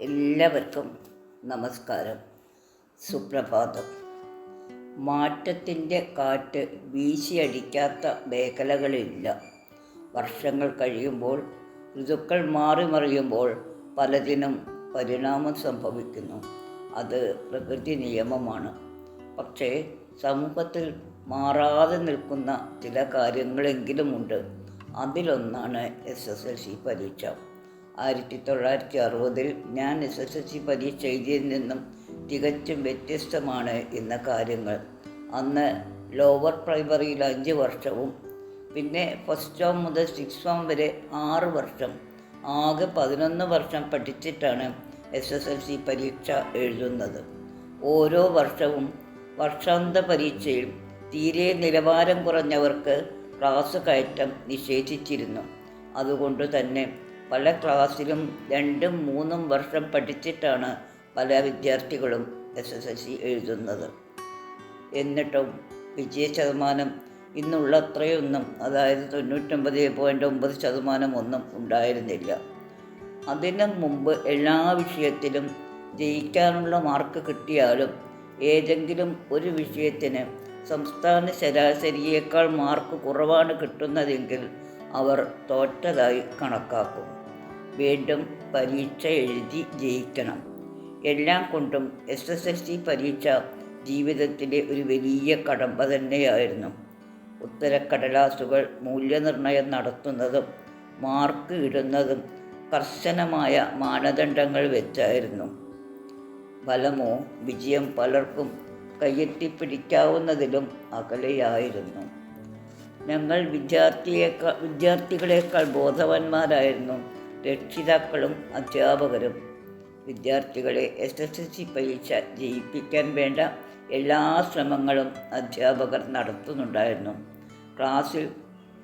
എല്ലാവർക്കും നമസ്കാരം. സുപ്രഭാതം. മാറ്റത്തിന്റെ കാറ്റ് വീശിയടിക്കാത്ത മേഖലകളില്ല. വർഷങ്ങൾ കഴിയുമ്പോൾ ഋതുക്കൾ മാറി മറിയുമ്പോൾ പലതിനും പരിണാമം സംഭവിക്കുന്നു. അത് പ്രകൃതി നിയമമാണ്. പക്ഷേ സമൂഹത്തിൽ മാറാതെ നിൽക്കുന്ന ചില കാര്യങ്ങളെങ്കിലുമുണ്ട് അതിലൊന്നാണ് എസ് എസ് എൽ സി പരീക്ഷ. ആയിരത്തി തൊള്ളായിരത്തി അറുപതിൽ ഞാൻ എസ് എസ് എൽ സി പരീക്ഷ എഴുതിയതിൽ നിന്നും തികച്ചും വ്യത്യസ്തമാണ് ഇന്ന കാര്യങ്ങൾ. അന്ന് ലോവർ പ്രൈമറിയിൽ അഞ്ച് വർഷവും പിന്നെ ഫസ്റ്റ് ഫോം മുതൽ സിക്സ് ഫോം വരെ ആറ് വർഷം ആകെ പതിനൊന്ന് വർഷം പഠിച്ചിട്ടാണ് എസ് എസ് എൽ സി പരീക്ഷ എഴുതുന്നത്. ഓരോ വർഷവും വർഷാന്ത പരീക്ഷയിൽ തീരെ നിലവാരം കുറഞ്ഞവർക്ക് ക്ലാസ് കയറ്റം നിഷേധിച്ചിരുന്നു. അതുകൊണ്ട് തന്നെ പല ക്ലാസ്സിലും രണ്ടും മൂന്നും വർഷം പഠിച്ചിട്ടാണ് പല വിദ്യാർത്ഥികളും എസ് എസ് എൽ സി എഴുതുന്നത്. എന്നിട്ടും വിജയ ശതമാനം ഇന്നുള്ള അത്രയൊന്നും അതായത് തൊണ്ണൂറ്റൊമ്പത് പോയിന്റ് ഒമ്പത് ശതമാനം ഒന്നും ഉണ്ടായിരുന്നില്ല. അതിനു മുമ്പ് എല്ലാ വിഷയത്തിലും ജയിക്കാനുള്ള മാർക്ക് കിട്ടിയാലും ഏതെങ്കിലും ഒരു വിഷയത്തിന് സംസ്ഥാന ശരാശരിയേക്കാൾ മാർക്ക് കുറവാണ് കിട്ടുന്നതെങ്കിൽ അവർ തോറ്റതായി കണക്കാക്കും. വീണ്ടും പരീക്ഷ എഴുതി ജയിക്കണം. എല്ലാം കൊണ്ടും എസ് എസ് എൽ സി പരീക്ഷ ജീവിതത്തിലെ ഒരു വലിയ കടമ്പ തന്നെയായിരുന്നു. ഉത്തരക്കടലാസുകൾ മൂല്യനിർണയം നടത്തുന്നതും മാർക്ക് ഇടുന്നതും കർശനമായ മാനദണ്ഡങ്ങൾ വെച്ചായിരുന്നു. ഫലമോ വിജയം പലർക്കും കയ്യെത്തിപ്പിടിക്കാവുന്നതിലും അകലെയായിരുന്നു. ഞങ്ങൾ വിദ്യാർത്ഥിയേക്കാൾ വിദ്യാർത്ഥികളെക്കാൾ ബോധവാന്മാരായിരുന്നു. രക്ഷിതാക്കളും അധ്യാപകരും വിദ്യാർത്ഥികളെ എസ് എസ് എൽ സി പരീക്ഷ ജയിപ്പിക്കാൻ വേണ്ട എല്ലാ ശ്രമങ്ങളും അധ്യാപകർ നടത്തുന്നുണ്ടായിരുന്നു. ക്ലാസ്സിൽ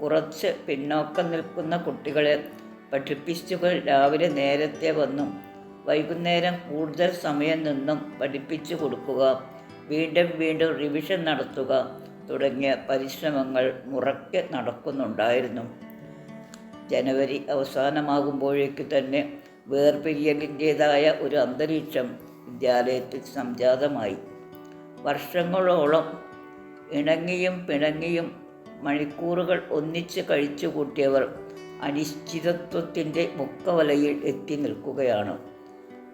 കുറച്ച് പിന്നോക്കം നിൽക്കുന്ന കുട്ടികളെ പഠിപ്പിച്ചുകൾ രാവിലെ നേരത്തെ വന്നും. വൈകുന്നേരം കൂടുതൽ സമയം നിന്നും പഠിപ്പിച്ചു കൊടുക്കുക വീണ്ടും വീണ്ടും റിവിഷൻ നടത്തുക തുടങ്ങിയ പരിശ്രമങ്ങൾ മുറയ്ക്ക് നടക്കുന്നുണ്ടായിരുന്നു. ജനുവരി അവസാനമാകുമ്പോഴേക്ക് തന്നെ വേർപിരിയലിന്റേതായ ഒരു അന്തരീക്ഷം വിദ്യാലയത്തിൽ സംജാതമായി. വർഷങ്ങളോളം ഇണങ്ങിയും പിണങ്ങിയും മണിക്കൂറുകൾ ഒന്നിച്ച് കഴിച്ചു കൂട്ടിയവർ അനിശ്ചിതത്വത്തിന്റെ മുക്കവലയിൽ എത്തി നിൽക്കുകയാണ്.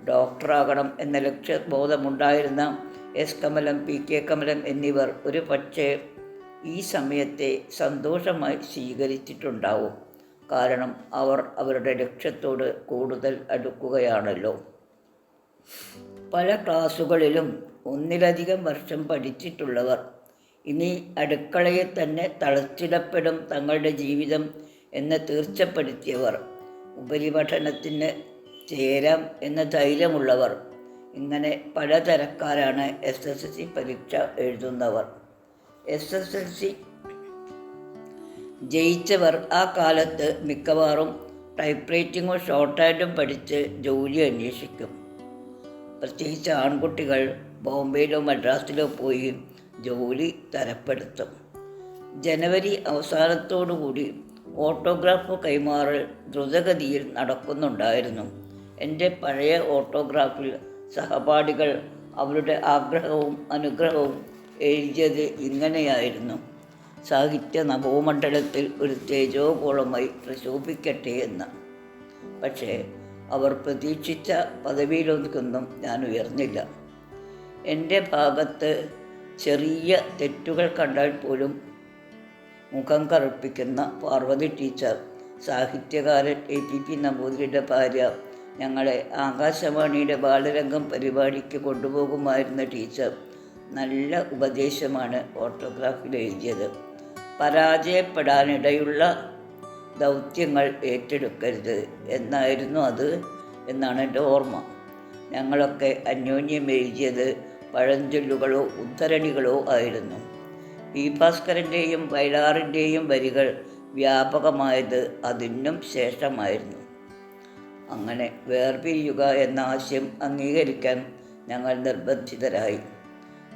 ഡോക്ടറാകണം എന്ന ലക്ഷ്യബോധമുണ്ടായിരുന്ന S Kamalam P K Kamalam എന്നിവർ ഒരു പക്ഷേ ഈ സമയത്തെ സന്തോഷമായി സ്വീകരിച്ചിട്ടുണ്ടാവും. കാരണം അവർ അവരുടെ ലക്ഷ്യത്തോട് കൂടുതൽ അടുക്കുകയാണല്ലോ. പല ക്ലാസുകളിലും ഒന്നിലധികം വർഷം പഠിച്ചിട്ടുള്ളവർ ഇനി അടുക്കളയെ തന്നെ തളച്ചിടപ്പെടും തങ്ങളുടെ ജീവിതം എന്ന് തീർച്ചപ്പെടുത്തിയവർ. ഉപരിപഠനത്തിന് ചേരാം എന്ന ധൈര്യമുള്ളവർ. ഇങ്ങനെ പലതരക്കാരാണ് എസ് എസ് എൽ സി പരീക്ഷ എഴുതുന്നവർ. എസ് എസ് എൽ സി ജയിച്ചവർ ആ കാലത്ത് മിക്കവാറും ടൈപ്പ് ഷോർട്ട് ഹാൻഡും പഠിച്ച് ജോലി അന്വേഷിക്കും. പ്രത്യേകിച്ച് ആൺകുട്ടികൾ ബോംബെയിലോ മദ്രാസിലോ പോയി ജോലി തരപ്പെടുത്തും. ജനുവരി അവസാനത്തോടുകൂടി ഓട്ടോഗ്രാഫ് കൈമാറൽ ദ്രുതഗതിയിൽ നടക്കുന്നുണ്ടായിരുന്നു. എന്റെ പഴയ ഓട്ടോഗ്രാഫിൽ സഹപാഠികൾ അവരുടെ ആഗ്രഹവും അനുഗ്രഹവും എഴുതിയത് ഇങ്ങനെയായിരുന്നു. സാഹിത്യ നവോമണ്ഡലത്തിൽ ഒരു തേജോഗോളമായി പ്രശോഭിക്കട്ടെ എന്ന്. പക്ഷേ അവർ പ്രതീക്ഷിച്ച പദവിയിലൊന്നും ഞാൻ ഉയർന്നില്ല. എന്റെ ഭാഗത്ത് ചെറിയ തെറ്റുകൾ കണ്ടാൽ പോലും മുഖം കറുപ്പിക്കുന്ന പാർവതി ടീച്ചർ സാഹിത്യകാരൻ എ പി പി നമ്പൂതിരിയുടെ ഭാര്യ ഞങ്ങളെ ആകാശവാണിയുടെ ബാലരംഗം പരിപാടിക്ക് കൊണ്ടുപോകുമായിരുന്ന ടീച്ചർ നല്ല ഉപദേശമാണ് ഓട്ടോഗ്രാഫിൽ എഴുതിയത്. പരാജയപ്പെടാനിടയുള്ള ദൗത്യങ്ങൾ ഏറ്റെടുക്കരുത് എന്നായിരുന്നു അത് എന്നാണ് എന്റെ ഓർമ്മ. ഞങ്ങളൊക്കെ അന്യോന്യം എഴുതിയത് പഴഞ്ചൊല്ലുകളോ ഉദ്ധരണികളോ ആയിരുന്നു. പി ഭാസ്കരന്റെയും വയലാറിന്റെയും വരികൾ വ്യാപകമായത് അതിനും ശേഷമായിരുന്നു. അങ്ങനെ വേർപിരിയുക എന്ന ആശയം അംഗീകരിക്കാൻ ഞങ്ങൾ നിർബന്ധിതരായി.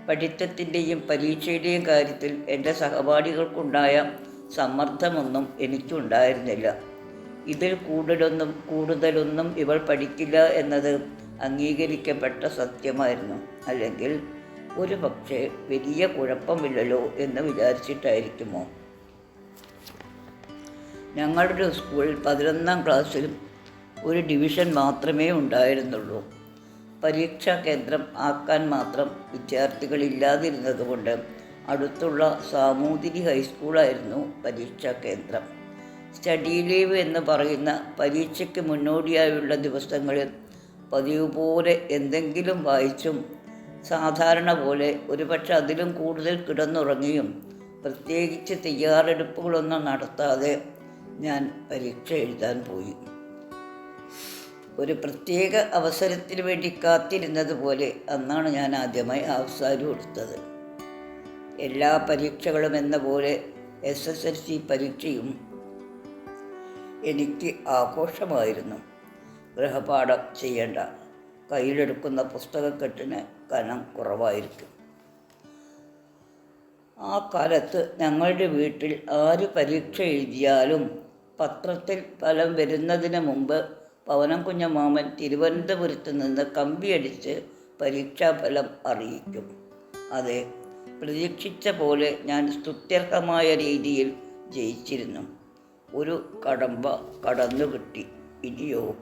പഠിത്തത്തിന്റെയും പരീക്ഷയുടെയും കാര്യത്തിൽ എന്റെ സഹപാഠികൾക്കുണ്ടായ സമ്മർദ്ദമൊന്നും എനിക്കുണ്ടായിരുന്നില്ല. ഇതിൽ കൂടുതലൊന്നും കൂടുതലൊന്നും ഇവൾ പഠിക്കില്ല എന്നത് അംഗീകരിക്കപ്പെട്ട സത്യമായിരുന്നു. അല്ലെങ്കിൽ ഒരു പക്ഷേ വലിയ കുഴപ്പമില്ലല്ലോ എന്ന് വിചാരിച്ചിട്ടായിരിക്കുമോ? ഞങ്ങളുടെ സ്കൂളിൽ പതിനൊന്നാം ക്ലാസ്സിലും ഒരു ഡിവിഷൻ മാത്രമേ ഉണ്ടായിരുന്നുള്ളൂ. പരീക്ഷാ കേന്ദ്രം ആക്കാൻ മാത്രം വിദ്യാർത്ഥികളില്ലാതിരുന്നതുകൊണ്ട് അടുത്തുള്ള സാമൂതിരി ഹൈസ്കൂളായിരുന്നു പരീക്ഷാ കേന്ദ്രം. സ്റ്റഡി ലീവ് എന്ന് പറയുന്ന പരീക്ഷയ്ക്ക് മുന്നോടിയായുള്ള ദിവസങ്ങളിൽ പതിവ് പോലെ എന്തെങ്കിലും വായിച്ചും സാധാരണ പോലെ ഒരുപക്ഷെ അതിലും കൂടുതൽ കിടന്നുറങ്ങിയും പ്രത്യേകിച്ച് തയ്യാറെടുപ്പുകളൊന്നും നടത്താതെ ഞാൻ പരീക്ഷ എഴുതാൻ പോയി. ഒരു പ്രത്യേക അവസരത്തിന് വേണ്ടി കാത്തിരുന്നത് പോലെ അന്നാണ് ഞാൻ ആദ്യമായി അവസാനം എടുത്തത് എല്ലാ പരീക്ഷകളും എന്ന പോലെ എസ് എസ് എൽ സി പരീക്ഷയും എനിക്ക് ആഘോഷമായിരുന്നു. ഗൃഹപാഠം ചെയ്യേണ്ട കയ്യിലെടുക്കുന്ന പുസ്തകക്കെട്ടിന് കനം കുറവായിരിക്കും. ആ കാലത്ത് ഞങ്ങളുടെ വീട്ടിൽ ആര് പരീക്ഷ എഴുതിയാലും പത്രത്തിൽ ഫലം വരുന്നതിന് മുമ്പ് പവനം കുഞ്ഞമാമൻ തിരുവനന്തപുരത്ത് നിന്ന് കമ്പിയടിച്ച് പരീക്ഷാഫലം അറിയിക്കും. അതെ പ്രതീക്ഷിച്ച പോലെ ഞാൻ സ്തുത്യർഹമായ രീതിയിൽ ജയിച്ചിരുന്നു. ഒരു കടമ്പ കടന്നു കിട്ടി ഇനിയോ